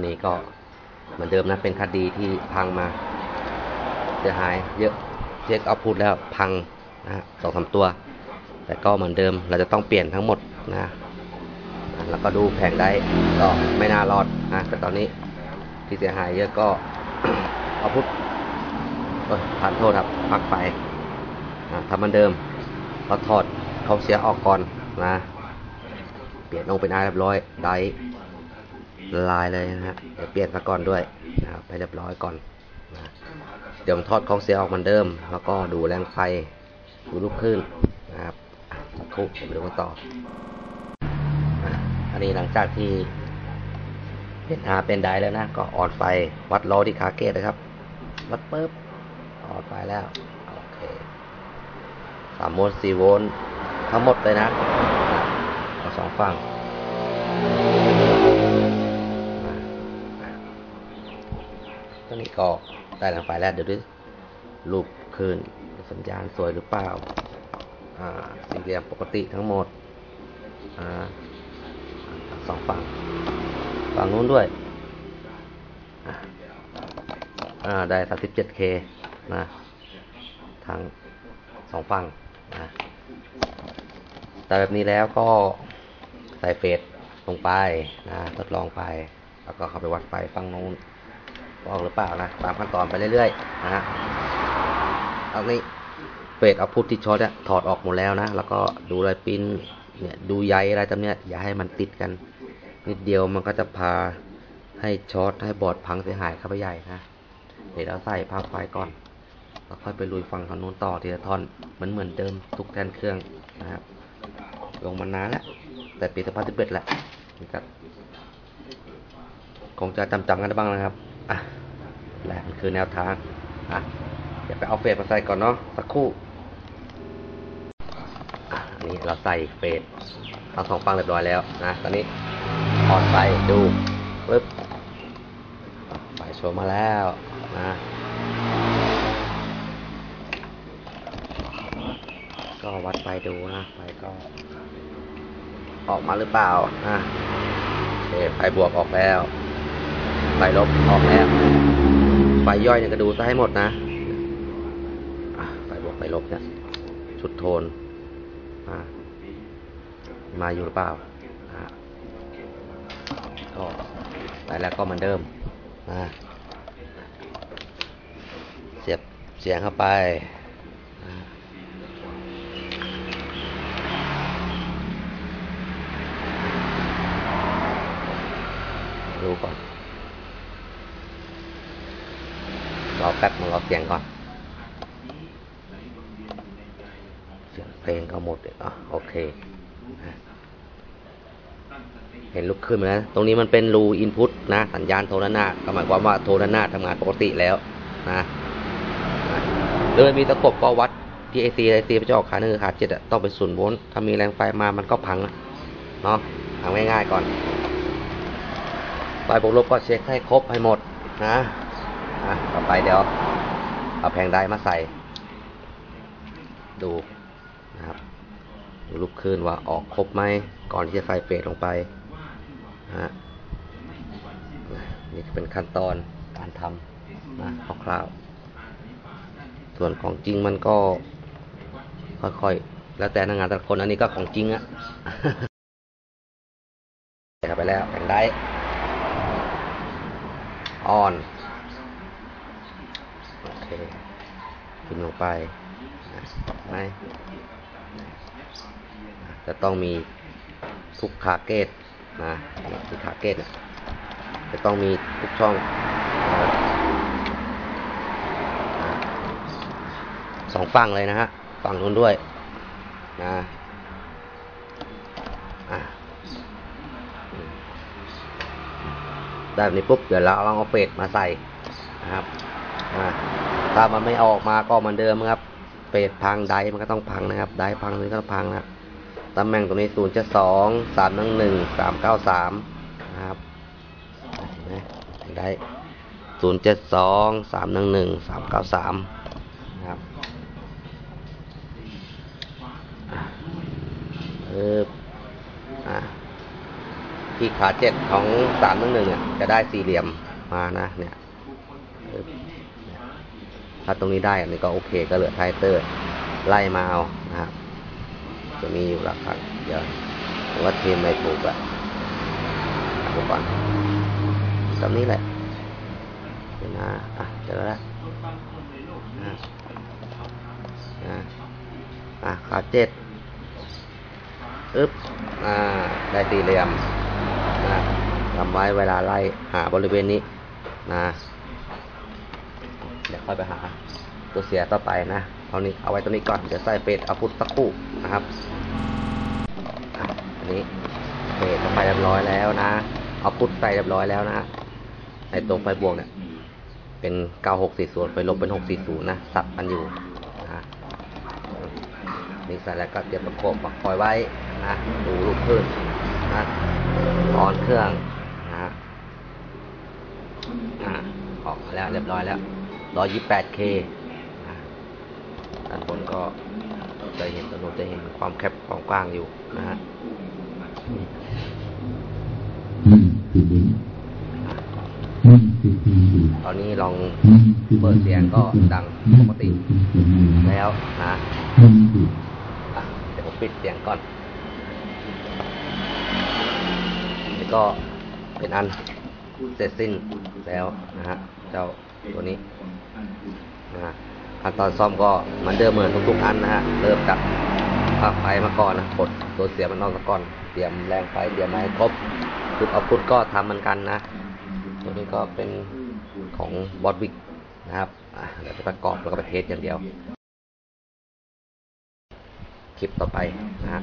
นนี้ก็เหมือนเดิมนะเป็นคดีที่พังมาเสียหายเยอะเช็คเอาพูดแล้วพังนะฮะสองสามตัว แต่ก็เหมือนเดิมเราจะต้องเปลี่ยนทั้งหมดนะแล้วก็ดูแผงได้ก็ไม่น่ารอดนะแต่ตอนนี้ที่เสียหายเยอะก็เอาพุทเออทานโทษครับพักไปนะทำเหมือนเดิมเราถอดเขาเสียออกก่อนนะ เปลี่ยนลงเป็นอาเรียบร้อยได้ ลายเลยนะฮะเดี๋ยวเปลี่ยนซะก่อนด้วยนะครับไปเรียบร้อยก่อนนะเดี๋ยวผมทอดของเสียออกเหมือนเดิม แล้วก็ดูแรงไฟดูลูกคลื่นนะครับอะสักครู่ผมดูกันต่ออันนี้หลังจากที่เป็นอาเป็นไดแล้วนะ ก็ออนไฟวัดล้อที่ขาเกตนะครับ วัดปุ๊บออนไฟแล้ว โอเคสามโวลต์สี่โวลต์ทั้งหมดเลยนะสองฝั่ง ตอนนี้ก็ได้หลังไฟแล้วเดี๋ยวดูรูปคืนสัญญาณสวยหรือเปล่าอ่าสี่เหลี่ยมปกติทั้งหมดอ่าสองฝั่งฝั่งนู้นด้วยอ่าอ่าได้ 37K นะทั้งสองฝั่งนะแต่แบบนี้แล้วก็ใส่เฟสลงไปนะทดลองไป แล้วก็เข้าไปวัดไฟฝั่งนู้น ออกหรือเปล่านะตามขั้นตอนไปเรื่อยๆนะฮะเอานี้เฟสเอาพุทที่ช็อตเนี่ยถอดออกหมดแล้วนะ แล้วก็ดูรายปิ้นเนี่ยดูใยอะไรตามเนี้ยอย่าให้มันติดกัน นิดเดียวมันก็จะพาให้ช็อตให้บอร์ดพังเสียหายเข้าไปใหญ่นะเดี๋ยวเราใส่ภาพไฟก่อนแล้วค่อยไปลุยฟังทางนู้นต่อทีละท่อนเหมือนเหมือนเดิมทุกแทนเครื่องนะครับลงมานานแล้ว แต่ปีสภาพที่เบ็ดแหละคงจะจำจำกันได้บ้างนะครับ อะแหละมันคือแนวทาง อะ เดี๋ยวไปเอาเฟสมาใส่ก่อนเนาะ สักครู่อะนนี้เราใส่เฟสทั้งสองฟังเรียบร้อยแล้วนะ ตอนนี้ถอดไฟดูปึ๊บไฟโชว์มาแล้วนะ ก็วัดไฟดูนะไฟก็ ออกมาหรือเปล่านะโอเคไฟบวกออกแล้ว ไฟลบออกแล้วไฟย่อยเนี่ยก็ดูซะให้หมดนะไฟบวกไฟลบเนี่ยชุดโทนอะมาอยู่หรือเปล่าก็ไปแล้วก็เหมือนเดิมเสียบเสียงเข้าไปดูก่อน รอแป๊บมารอเสียงก่อน เสียงเพลงก็หมดอะโอเค เห็นลุกขึ้นมาแล้ว ตรงนี้มันเป็นรูอินพุตนะ สัญญาณโทรนาก็หมายความว่าโทรนาทำงานปกติแล้วนะโดยมีตะกบก็วัดที่ไอซีไอซีพระเจ้าขาหนึ่งขาเจ็ดอะต้องเป็นศูนย์โวลต์ถ้ามีแรงไฟมามันก็พังอะเนาะทำง่ายๆก่อนไฟบวกลบก็เช็คให้ครบให้หมดนะ อะต่อไปเดี๋ยว เอาแผงไดมาใส่ ดูนะครับดูลูกคลื่นว่าออกครบไหมก่อนที่จะใส่เฟสลงไปฮะนี่เป็นขั้นตอนการทำนะคร่าวๆส่วนของจริงมันก็ค่อยๆ แล้วแต่นางงานแต่ละคนอันนี้ก็ของจริงอะใส่ไปแล้วแผงได้ออน โอเค พิมพ์ลงไปไหมจะต้องมีทุกขาเกตนะทุกขาเกตเนี่ยจะต้องมีทุกช่องสองฝั่งเลยนะฮะ ฝั่งนู้นด้วยนะอะได้แบบนี้ปุ๊บ เดี๋ยวเราลองเอาเฟสมาใส่นะครับอ่า ถ้ามันไม่ออกมาก็เหมือนเดิมครับเฟสพังไดมันก็ต้องพังนะครับไดพังนี่ก็พังนะตำแหน่งตรงนี้ศูนย์จะสองสามหนึ่งหนึ่งสามเก้าสามนะครับไหมไดศูนย์เจ็ดสองสามหนึ่งหนึ่งสามเก้าสามนะครับเอออะที่ขาเจ็ดของสามหนึ่งหนึ่งเนี่ยจะได้สี่เหลี่ยมมานะเนี่ย ถ้าตรงนี้ได้อันนี้ก็โอเค ก็เหลือไทเตอร์ไล่มาเอานะครับจะมีอยู่หลักครั้งเดี๋ยวผมว่าทีมไม่ถูกอะดูก่อนตรงนี้แหละเดี๋ยวนะอะเจอแล้วนะนะอะขาเจ็ดอึ๊บอ่าได้สี่เหลี่ยมนะทำไว้เวลาไล่หาบริเวณนี้นะ เดี๋ยวค่อยไปหาตัวเสียต่อไปนะเอานี้เอาไว้ตรงนี้ก่อน เดี๋ยวใส่เฟสเอาพุทสักคู่นะครับอันนี้เฟสเข้าไปเรียบร้อยแล้วนะ เอาพุทใส่เรียบร้อยแล้วนะ ในตรงไฟบวกเนี่ย เป็น9640ไฟลบเป็น640นะ สับกันอยู่นะนี่ใส่แล้วก็เตรียมประกบปักคอยไว้นะดูลูกขึ้นนะออนเครื่องนะอะออกมาแล้วเรียบร้อยแล้ว 128K นะด้านบนก็จะเห็นถนนจะเห็นความแคบความกว้างอยู่นะฮะตอนนี้ลองเปิดเสียงก็ดังปกติแล้วนะเดี๋ยวผมปิดเสียงก่อนนี่ก็เป็นอัน เสร็จสิ้นแล้วนะฮะเจ้าตัวนี้นะฮะขั้นตอนซ่อมก็เหมือนเดิมเหมือนทุกๆอันนะฮะเริ่มจากภาคไฟมาก่อนนะกดตัวเสียมันออกซะก่อน เตรียมแรงไฟเตรียมมาให้ครบชุดเอาพุทก็ทำเหมือนกันนะ ตัวนี้ก็เป็นของบอสวิกนะครับอะเดี๋ยวไปประกอบแล้วก็ไปเทสอย่างเดียว คลิปต่อไปนะฮะ